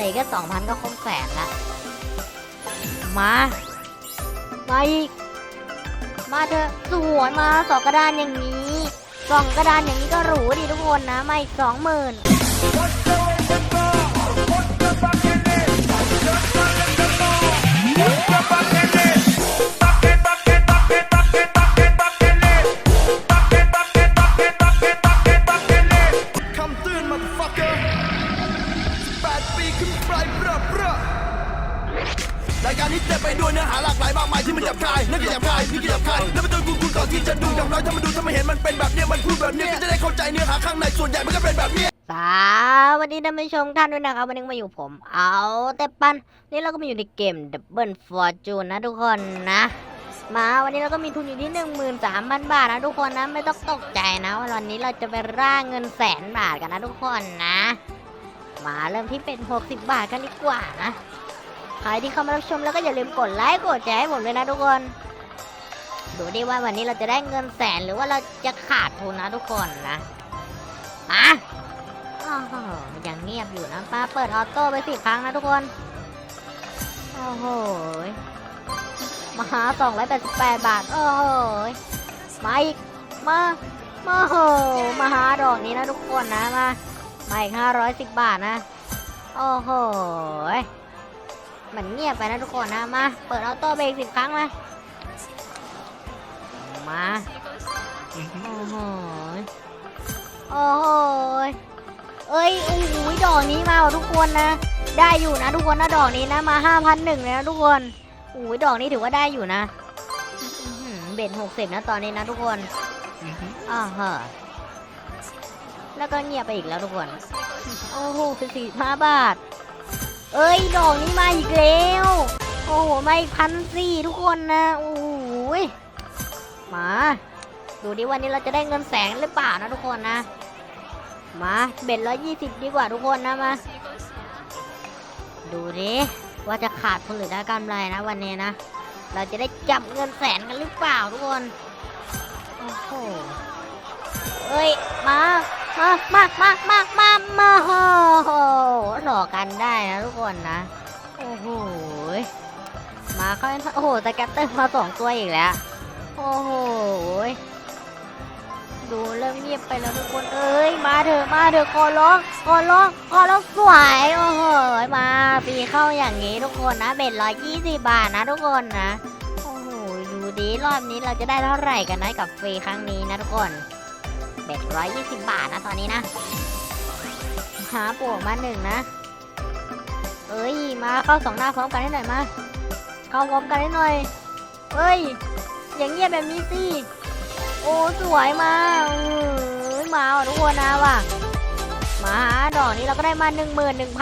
เหลือแค่สองพันก็ครบแสนละมา มาอีก มาเถอะสวยมาสองกระดานอย่างนี้สองกระดานอย่างนี้ก็หรูดิทุกคนนะมาอีกสองหมื่น ขึ้นไปเบ้อเบ้อรายการนี้เต็มไปด้วยเนื้อหาหลากหลายมากมายที่มันหยาบคายนั่นก็หยาบคายนี่ก็หยาบคายแล้วมันต้องกูกูก่อนที่จะดูอย่างน้อยถ้ามันดูถ้ามันเห็นมันเป็นแบบเนี้ยมันพูดแบบเนี้ยก็จะได้เข้าใจเนื้อหาข้างในส่วนใหญ่มันก็เป็นแบบเนี้ยสวัสดีท่านผู้ชมท่านด้วยนะครับวันนี้มาอยู่ผม เอาแต่ปันนี่เราก็มาอยู่ในเกม Double Fortune นะทุกคนนะมาวันนี้เราก็มีทุนอยู่ที่ 13,000 บาทนะทุกคนนะไม่ต้องตกใจนะว่าวันนี้เราจะไปร่างเงินแสนบาทกันนะทุกคนนะ มาเริ่มที่เป็น 60 บาทกันดีกว่านะ ใครที่เข้ามารับชมแล้วก็อย่าลืมกดไลค์กดแชร์ให้ผมด้วยนะทุกคน ดูดิว่าวันนี้เราจะได้เงินแสนหรือว่าเราจะขาดทุนนะทุกคนนะมาอ้าวยังเงียบอยู่นะป้าเปิดออโต้ไปสิครั้งนะทุกคน โอ้โหมาหา288 บาท โอ้โหมาอีก มา มาโหมาหาดอกนี้นะทุกคนนะมา มาอีก510 บาทนะ โอ้โหมันเงียบไปนะทุกคนนะ มา เปิดออโต้ไปอีกสิบครั้งมามา โอ้โห โอ้โห เอ้ยโอ้โหดอกนี้มาว่ะทุกคนนะ ได้อยู่นะทุกคนนะดอกนี้นะมาห้าพันหนึ่งเลยนะทุกคนโอ้ยดอกนี้ถือว่าได้อยู่นะอื้อหือเบ็ดหกสิบนะตอนนี้นะทุกคนอ่าฮะ แล้วก็เงียบไปอีกแล้วทุกคน โอ้โหคือสี่ห้าบาท เอ้ย ดอกนี้มาอีกแล้ว โอ้โหมาอีกพันสี่ทุกคนนะ โอ้โหมา ดูดิวันนี้เราจะได้เงินแสนหรือเปล่านะทุกคนนะ มาเบ็ดร้อยยี่สิบดีกว่าทุกคนนะมา ดูดิว่าจะขาดทุนหรือได้กำไรนะวันนี้นะ เราจะได้จับเงินแสนกันหรือเปล่าทุกคน โอ้โหเอ้ย มา มามามามามามาโอ้โหหลอกกันได้นะทุกคนนะ โอ้โห มาเข้าโอ้โหสแกตเตอร์มาสองตัวอีกแล้ว โอ้โห ดูเริ่มเงียบไปแล้วทุกคน เอ้ย มาเถอะ มาเถอะขอร้องขอร้องขอร้องสวย โอ้โห มาปีเข้าอย่างนี้ทุกคนนะ เบ็ดร้อยยี่สิบบาทนะทุกคนนะ โอ้โห ดูดิรอบนี้เราจะได้เท่าไหร่กันนะกับฟรีครั้งนี้นะทุกคน เบ็ดร้อยยี่สิบบาทนะตอนนี้นะหาปวกมาหนึ่งนะ เอ้ย มาเข้าสองหน้าพร้อมกันให้หน่อยมา เข้าพร้อมกันให้หน่อย เอ้ย อย่างเงี้ยแบบนี้สิ โอ้สวยมากเอ้ยมาทุกคนนะว่ะ มาดอกนี้เราก็ได้มา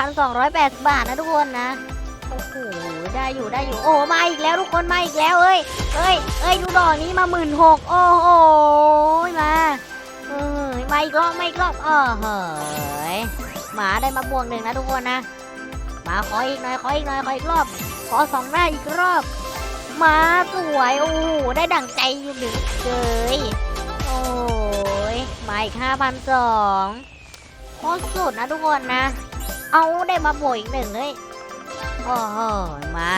11,280 บาทนะทุกคนนะ โอ้โห ได้อยู่ได้อยู่ โอ้มาอีกแล้วทุกคนมาอีกแล้วเอ้ย เอ้ย เอ้ยดูดอกนี้มาหมื่นหกโอ้โห อ้ยมาอีกรอบมาอีกรอบเออเฮ้ยหมาได้มาบวกหนึ่งนะทุกคนนะมาขออีกหน่อยขออีกหน่อยขออีกรอบ ขอสองหน้าอีกรอบมาสวยโอ้โหได้ดั่งใจอยู่หนึ่งเลยโอ้ยมาอีกห้าพันสองโคตรสุดนะทุกคนนะ เอาได้มาบวกอีกหนึ่งเลยโอ้โหมา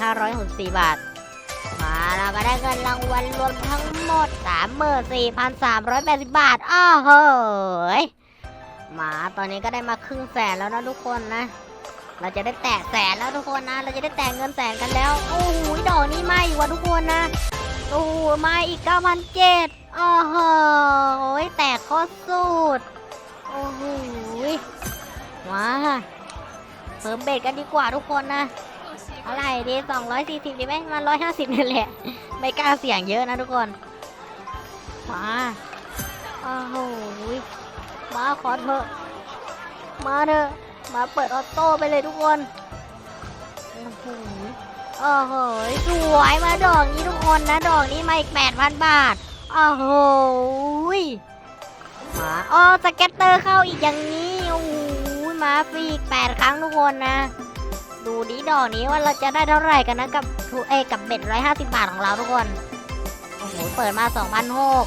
ห้าร้อยหกสี่บาท เราก็ได้เงินรางวัลรวมทั้งหมดสามหมื่นสี่พันสามร้อยแปดสิบบาท อ้าวเฮ้ยมาตอนนี้ก็ได้มาครึ่งแสนแล้วนะทุกคนนะ เราจะได้แตะแสนแล้วทุกคนนะ เราจะได้แตะเงินแสนกันแล้ว โอ้โหดอกนี้ไมาอีกว่ะทุกคนนะโอ้โหมาอีกเก้าพันเจ็ดโอ้โหแตกโคตรสุด โอ้โหมาเพิ่มเบรกกันดีกว่าทุกคนนะ อะไรดีสองร้อยสี่สิบดีไหมมาร้อยห้าสิบนี่แหละ ไม่กล้าเสี่ยงเยอะนะทุกคน มาโอ้โหมาขอเถอะ มาเถอะ มาเปิดออโต้ไปเลยทุกคน โอ้โหโอ้โหสวยมาดอกนี้ทุกคนนะ ดอกนี้มาอีกแปดพันบาท โอ้โหมาอ๋อสเก็ตเตอร์เข้าอีกอย่างนี้ โอ้โหมาฟรีอีกแปดครั้งทุกคนนะ ดูดีดอกนี้ว่าเราจะได้เท่าไหร่กันนะกับทูเอกับเบ็ดร้อยห้าสิบบาทของเราทุกคน โอ้โห เปิดมาสองพันหก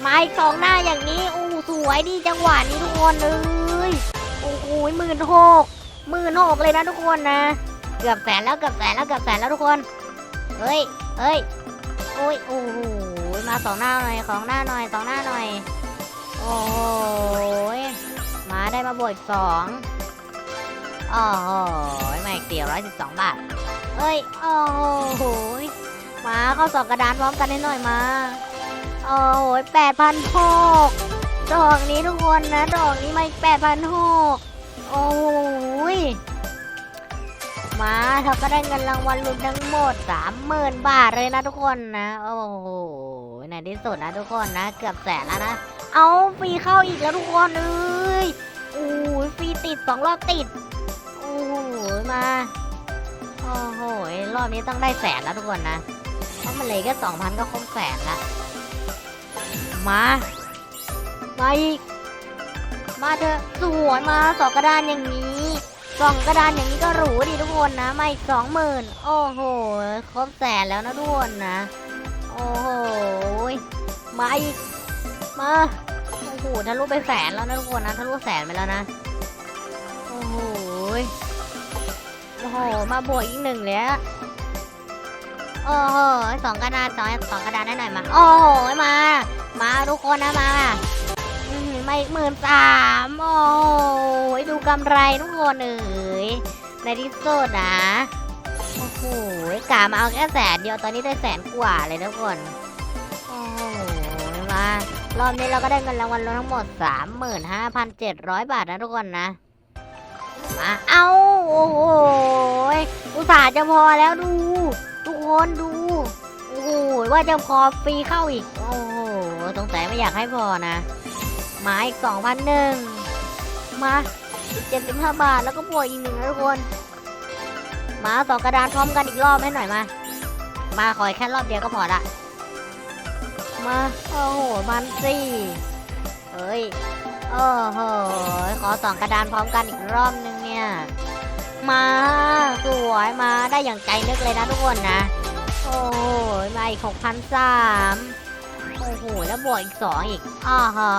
ไมาอีกสองหน้าอย่างนี้โอ้สวยดีจังหวะนี้ทุกคนเลยโอ้โหหมื่นหกหมื่นหกเลยนะทุกคนนะ เกือบแสนแล้วเกือบแสนแล้วเกือบแสนแล้วทุกคน เฮ้ยเฮ้ยโอ้ยโอ้โหมาสองหน้าหน่อยของหน้าหน่อยสองหน้าหน่อย โอ้โหมาได้มาบวกสอง โอ้โหมาอีกสี่ร้อยสิบสองบาท เอ้ย โอ้โหมาเข้าสองกระดานพร้อมกันให้หน่อยมา โอ้โหแปดพันหกดอกนี้ทุกคนนะ ดอกนี้มาอีกแปดพันหกโอ้โหมาเราก็ได้เงินรางวัลรวมทั้งหมดสามหมื่นบาทเลยนะทุกคนนะ โอ้โหในที่สุดนะทุกคนนะ เกือบแสนแล้วนะ เอาฟรีเข้าอีกแล้วทุกคนเอ้ยโอ้ยฟรีติดสองรอบติด มา โอ้โห รอบนี้ต้องได้แสนแล้วทุกคนนะ เพราะมันเลยแค่สองพันก็ครบแสนละ มา มาอีก มาเถอะสวยมาสองกระดานอย่างนี้สองกระดานอย่างนี้ก็หรูดิทุกคนนะมาอีกสองหมื่นโอ้โห ครบแสนแล้วนะทุกคนนะ โอ้โห มาอีก มาโอ้โหทะลุไปแสนแล้วนะทุกคนนะทะลุแสนไปแล้วนะ โอ้โห โอ้โห มาบวกอีกหนึ่งเลยอะโอ้โหสองกระดานสองสองกระดานได้หน่อยมา โอ้โห มา มาทุกคนนะมามาอีกหมื่นสามโอ้โหดูกำไรทุกคนเอ๋ยในที่สุดนะ โอ้โหกามาเอาแค่แสนเดียวตอนนี้ได้แสนกว่าเลยทุกคน โอ้โหมารอบนี้เราก็ได้เงินรางวัลรวมทั้งหมด 35,700 บาทนะทุกคนนะ มาเอา โอ้โหอุตส่าห์จะพอแล้วดู ทุกคนดู โอ้โหว่าจะพอฟรีเข้าอีก โอ้โหสงสัยไม่อยากให้พอนะ มาอีกสองพันหนึ่งมาเจ็ดสิบห้าบาทแล้วก็บวกอีกหนึ่งนะทุกคน มาสองกระดานพร้อมกันอีกรอบให้หน่อยมา มาขอแค่รอบเดียวก็พอละมา โอ้โหพันสี่เอ้ย โอ้โห ขอสองกระดานพร้อมกันอีกรอบนึงเนี่ย มาสวยมาได้อย่างใจนึกเลยนะทุกคนนะ โอ้โหมาอีกหกพันสามโอ้โหแล้วบวกอีกสองอีกอ้าหอ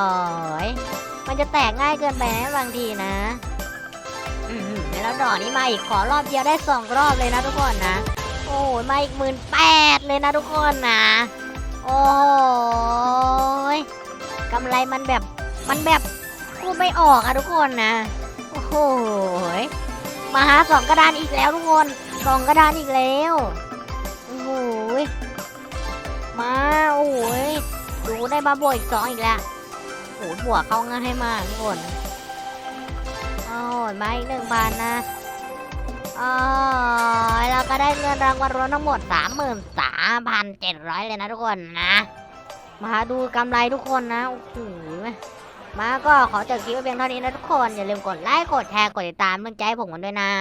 ยมันจะแตกง่ายเกินไปนะบางทีนะอืมแล้วดอกนี้มาอีกขอรอบเดียวได้สองรอบเลยนะทุกคนนะ โอ้โหมาอีกหมื่นแปดเลยนะทุกคนนะ โอ้ยกำไรมันแบบมันแบบพูดไม่ออกอะทุกคนนะ โอ้โห มาหาสองกระดานอีกแล้วทุกคนสองกระดานอีกแล้ว โอ้โหมา โอ้โหดูได้มาบวกอีกสองอีกแล้วโอ้โหบวกเข้าง่ายให้มากทุกคนโอ้ยมาอีกหนึ่งพันนะอ๋อเราก็ได้เงินรางวัลรวมทั้งหมดสามหมื่นสามพันเจ็ดร้อยเลยนะทุกคนนะ มาดูกำไรทุกคนนะ โอ้โห มาก็ขอจบคลิปไว้เพียงเท่านี้นะทุกคน อย่าลืมกดไลค์ กดแชร์ กดติดตามเพื่อใจให้ผมกันด้วยนะ